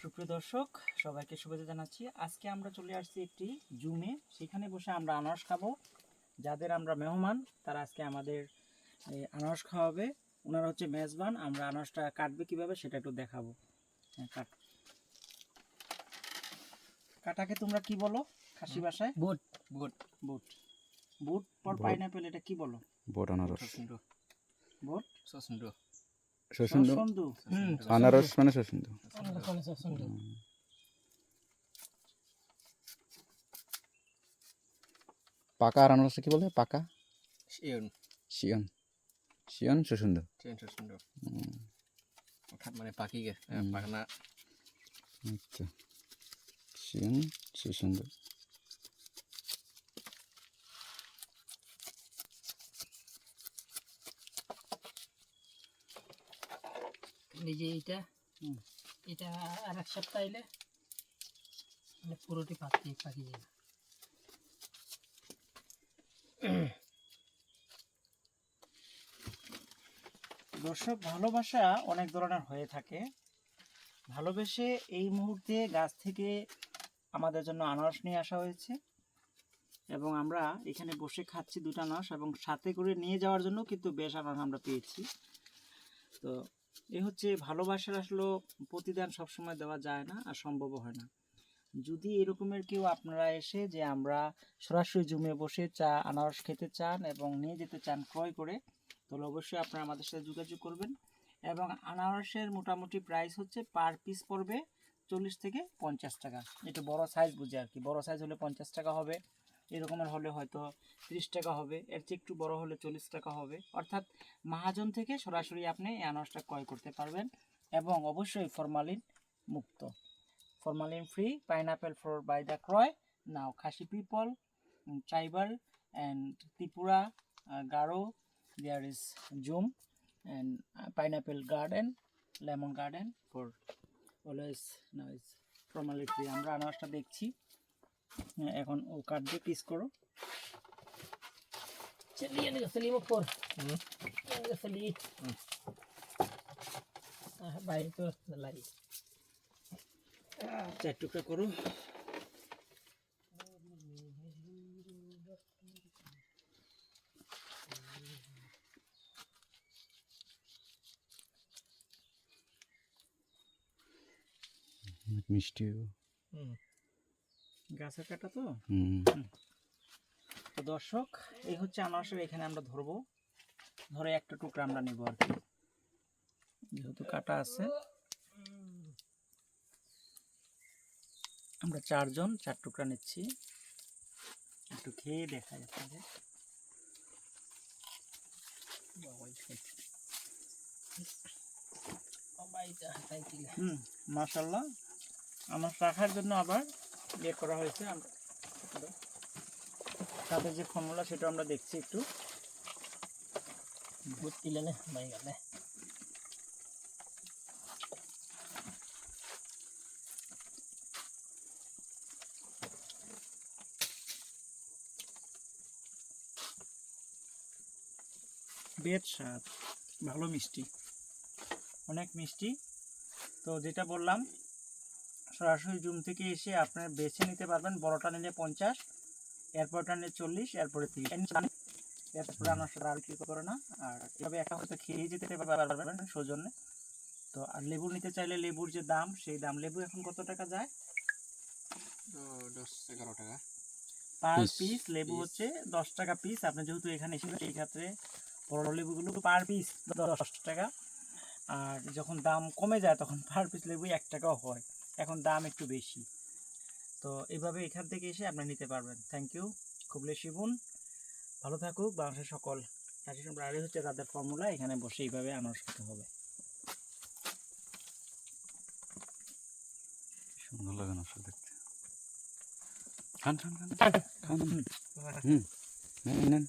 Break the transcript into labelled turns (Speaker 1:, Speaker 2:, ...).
Speaker 1: সুপ্রিয় দর্শক সবাইকে শুভেচ্ছা জানাচ্ছি। আজকে আমরা চলে আসছি একটি জুমে সেখানে বসে আমরা আনারস খাব। যাদের আমরা মেহমান তারা আজকে আমাদের আনারস খাওয়াবে। ওনারা হচ্ছে মেজবান আমরা আনারসটা কাটবে কীভাবে সেটা একটু দেখাবো। হ্যাঁ, কাট। কাটাকে তোমরা কি বলো? খাসি ভাষায়
Speaker 2: বুট। বুট
Speaker 1: বুট। বুট পর পাইনাপেল এটা কি বলো?
Speaker 3: বট আনারস।
Speaker 1: বুট?
Speaker 2: সসুন্দ
Speaker 3: শসুন্দ আনারস মানে শসুন্দ পাকা আর আনারস কি বলে? পাকা?
Speaker 2: শিয়ন।
Speaker 3: শিয়ন। শিয়ন
Speaker 2: ট্রেন সসুন্দ মানে পাকি গে পাকনা
Speaker 3: আচ্ছা। শিয়ন শসুন্দ
Speaker 4: এই যে এইটা এটা আর এক সপ্তাহ এলে মানে পুরোটি পাতি পাকি যাবে।
Speaker 1: দর্শক ভালোবাসা অনেক ধরনের হয়ে থাকে। ভালোবেসে এই মুহূর্তে গাছ থেকে আমাদের জন্য আনারস নিয়ে আসা হয়েছে এবং আমরা এখানে বসে খাচ্ছি দুটো আনারস এবং সাথে করে নিয়ে যাওয়ার জন্য কিন্তু বেশ আনারস আমরা পেয়েছি। তো এ হচ্ছে ভালোবাসার আসলে প্রতিদান সবসময় দেওয়া যায় না আর সম্ভবও হয় না। যদি এরকমের কেউ আপনারা এসে যে আমরা সরাসরি জমে বসে চা, আনারস খেতে চান এবং নিয়ে যেতে চান ক্রয় করে, তাহলে অবশ্যই আপনারা আমাদের সাথে যোগাযোগ করবেন এবং আনারসের মোটামুটি প্রাইস হচ্ছে পার পিস পড়বে চল্লিশ থেকে পঞ্চাশ টাকা। এটা বড় সাইজ বুঝে আর কি। বড় সাইজ হলে পঞ্চাশ টাকা হবে। এরকমের হলে হয়তো ত্রিশ টাকা হবে এর চেয়ে একটু বড় হলে চল্লিশ টাকা হবে। অর্থাৎ মাহাজন থেকে সরাসরি আপনি আনারসটা ক্রয় করতে পারবেন এবং অবশ্যই ফরমালিন মুক্ত। Formalin free pineapple for by the ক্রয় now Khasi people tribal and Tripura Garo there is jhum and uh, garden lemon garden garden always is formality free আমরা আনারসটা দেখছি। এখন ও কাট দিয়ে পিস করো
Speaker 4: चलिए निकल सलीम ऊपर
Speaker 2: হুম।
Speaker 4: निकल सली भाई तो लाई
Speaker 1: চার টুকরা করো
Speaker 3: মিষ্টি
Speaker 1: গাছের কাটা তো? তো দর্শক এই হচ্ছে আনারসের এখানে আমরা ধরবো। ধরে একটা টুকরা আমরা নেব আর কি। যেহেতু কাটা আছে। আমরা চারজন চার টুকরা নিচ্ছি। একটু খেয়ে দেখা যাচ্ছে মাসাল্লাহ আমার রাখার জন্য আবার বের করা হয়েছে তাদের যে ফর্মুলা সেটা আমরা দেখছি একটু।
Speaker 4: ভূত কিলেনে
Speaker 1: ভাই গেলে। ভালো মিষ্টি। অনেক মিষ্টি। তো যেটা বললাম সরাসরি জুম থেকে এসে আপনার বেছে নিতে পারবেন। বড়টা নিলে পঞ্চাশ এরপরটা নিলে চল্লিশ এরপরে তিরিশ। এরপরে আমার সাথে আর কি করে না। আর এভাবে একটা হয়তো খেয়ে যেতে পারবেন সৌজন্যে। তো আর লেবু নিতে চাইলে লেবুর যে দাম সেই দাম। লেবু এখন কত টাকা যায়?
Speaker 2: দশ এগারো টাকা।
Speaker 1: পার পিস লেবু হচ্ছে দশ টাকা পিস আপনি যেহেতু এখানে এসেছেন এই ক্ষেত্রে বড় লেবুগুলো পার পিস দশ টাকা। আর যখন দাম কমে যায় তখন পার পিস লেবু এক টাকাও হয়। এখন দাম একটু বেশি। তো এইভাবে এখান থেকে এসে আপনি নিতে পারবেন। থ্যাংক ইউ খুবলে শিবুন। ভালো থাকুক বাংলাদেশের সকল চাষি ব্রাড়ি হচ্ছে তাদের ফর্মুলা এখানে বসে এইভাবে আনারস খেতে হবে।
Speaker 3: সুন্দর লাগে না দেখতে। খান খান খান। খান। হুম। নেন